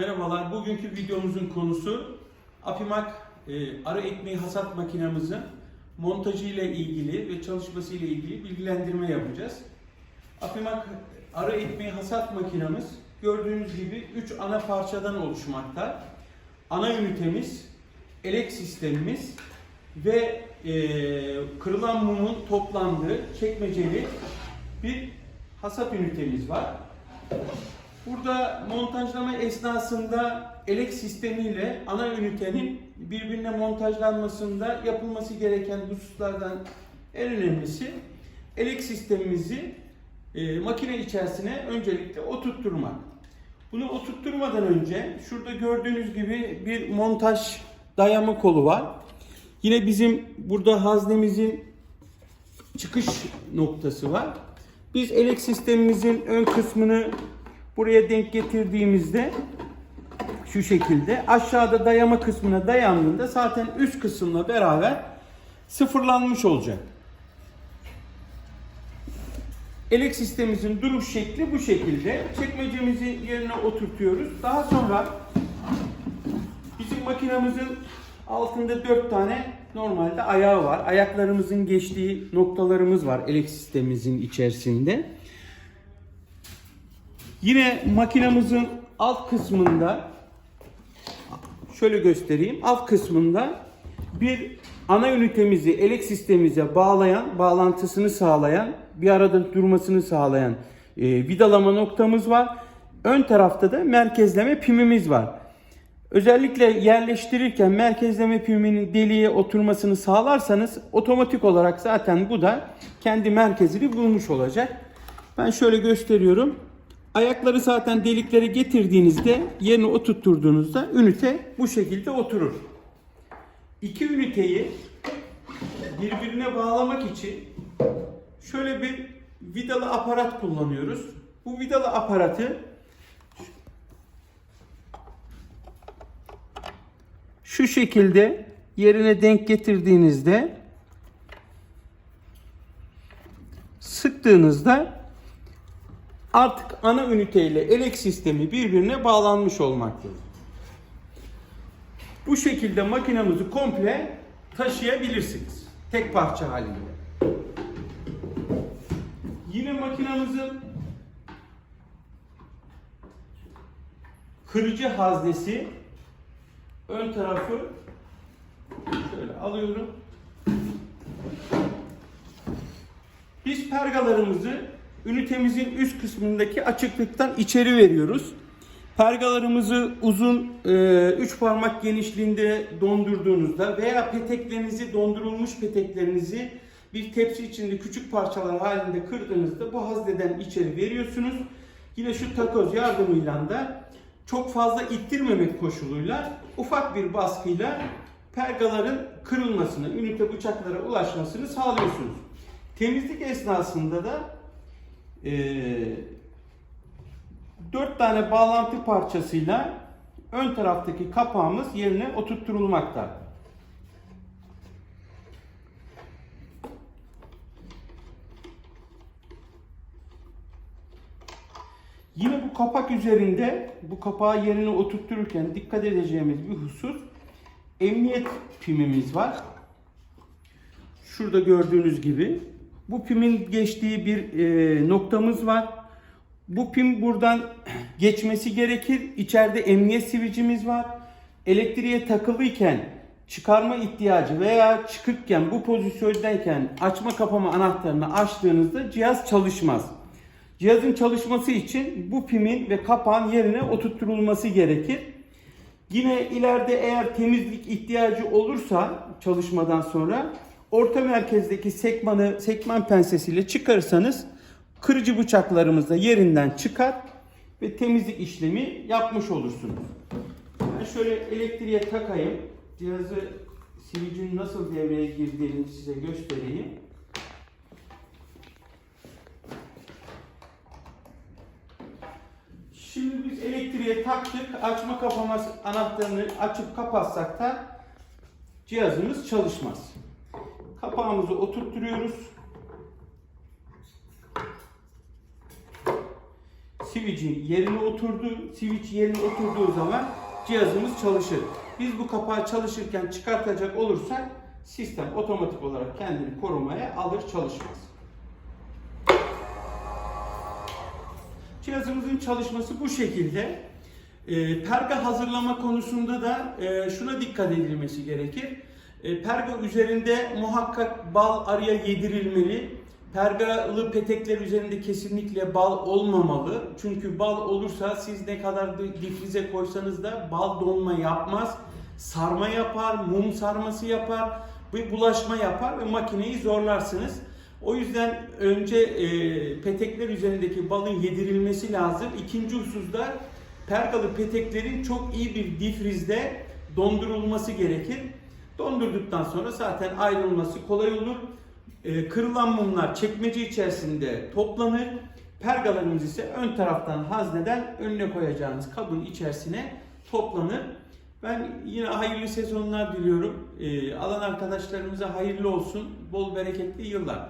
Merhabalar, bugünkü videomuzun konusu Apimak e, arı ekmeği hasat makinamızın montajı ile ilgili ve çalışması ile ilgili bilgilendirme yapacağız. Apimak arı ekmeği hasat makinamız gördüğünüz gibi 3 ana parçadan oluşmakta. Ana ünitemiz, elek sistemimiz ve e, kırılan mumun toplandığı çekmeceli bir hasat ünitemiz var. Burada montajlama esnasında elek sistemiyle ana ünitenin birbirine montajlanmasında yapılması gereken hususlardan en önemlisi elek sistemimizi e, makine içerisine öncelikle oturtturmak. Bunu oturtturmadan önce şurada gördüğünüz gibi bir montaj dayama kolu var. Yine bizim burada haznemizin çıkış noktası var. Biz elek sistemimizin ön kısmını buraya denk getirdiğimizde şu şekilde aşağıda dayama kısmına dayandığında zaten üst kısımla beraber sıfırlanmış olacak. Elek sistemimizin duruş şekli bu şekilde. Çekmecemizi yerine oturtuyoruz. Daha sonra bizim makinamızın altında dört tane normalde ayağı var. Ayaklarımızın geçtiği noktalarımız var elek sistemimizin içerisinde. Yine makinamızın alt kısmında şöyle göstereyim. Alt kısmında bir ana ünitemizi elek sistemimize bağlayan, bağlantısını sağlayan, bir arada durmasını sağlayan e, vidalama noktamız var. Ön tarafta da merkezleme pimimiz var. Özellikle yerleştirirken merkezleme piminin deliğe oturmasını sağlarsanız otomatik olarak zaten bu da kendi merkezini bulmuş olacak. Ben şöyle gösteriyorum. Ayakları zaten deliklere getirdiğinizde yerine oturtturduğunuzda ünite bu şekilde oturur. İki üniteyi birbirine bağlamak için şöyle bir vidalı aparat kullanıyoruz. Bu vidalı aparatı şu şekilde yerine denk getirdiğinizde sıktığınızda artık ana ünite ile elek sistemi birbirine bağlanmış olmaktadır. Bu şekilde makinamızı komple taşıyabilirsiniz. Tek parça halinde. Yine makinamızın kırıcı haznesi ön tarafı şöyle alıyorum. Biz pergalarımızı ünitemizin üst kısmındaki açıklıktan içeri veriyoruz. Pergalarımızı uzun 3 e, parmak genişliğinde dondurduğunuzda veya peteklerinizi dondurulmuş peteklerinizi bir tepsi içinde küçük parçalar halinde kırdığınızda bu hazneden içeri veriyorsunuz. Yine şu takoz yardımıyla da çok fazla ittirmemek koşuluyla ufak bir baskıyla pergaların kırılmasını, ünite bıçaklara ulaşmasını sağlıyorsunuz. Temizlik esnasında da 4 tane bağlantı parçasıyla ön taraftaki kapağımız yerine oturtturulmakta. Yine bu kapak üzerinde bu kapağı yerine oturttururken dikkat edeceğimiz bir husus emniyet pimimiz var. Şurada gördüğünüz gibi bu pimin geçtiği bir e, noktamız var. Bu pim buradan geçmesi gerekir. İçeride emniyet switch'imiz var. Elektriğe takılıyken çıkarma ihtiyacı veya çıkıkken bu pozisyondayken açma kapama anahtarını açtığınızda cihaz çalışmaz. Cihazın çalışması için bu pimin ve kapağın yerine oturtturulması gerekir. Yine ileride eğer temizlik ihtiyacı olursa çalışmadan sonra orta merkezdeki sekmanı sekman pensesiyle çıkarırsanız kırıcı bıçaklarımız da yerinden çıkar ve temizlik işlemi yapmış olursunuz. Ben şöyle elektriğe takayım. Cihazı silicin nasıl devreye girdiğini size göstereyim. Şimdi biz elektriğe taktık. Açma kapama anahtarını açıp kapatsak da cihazımız çalışmaz. Kapağımızı oturtturuyoruz. switch'in yerine oturdu. Switch yerine oturduğu zaman cihazımız çalışır. Biz bu kapağı çalışırken çıkartacak olursak sistem otomatik olarak kendini korumaya alır çalışmaz. Cihazımızın çalışması bu şekilde. E, perga hazırlama konusunda da e, şuna dikkat edilmesi gerekir. E, üzerinde muhakkak bal arıya yedirilmeli. Pergalı petekler üzerinde kesinlikle bal olmamalı. Çünkü bal olursa siz ne kadar da difrize koysanız da bal donma yapmaz. Sarma yapar, mum sarması yapar, bir bulaşma yapar ve makineyi zorlarsınız. O yüzden önce e, petekler üzerindeki balın yedirilmesi lazım. İkinci hususta pergalı peteklerin çok iyi bir difrizde dondurulması gerekir. Dondurduktan sonra zaten ayrılması kolay olur. E, kırılan mumlar çekmece içerisinde toplanır. Pergalarımız ise ön taraftan hazneden önüne koyacağınız kabın içerisine toplanır. Ben yine hayırlı sezonlar diliyorum. E, alan arkadaşlarımıza hayırlı olsun, bol bereketli yıllar.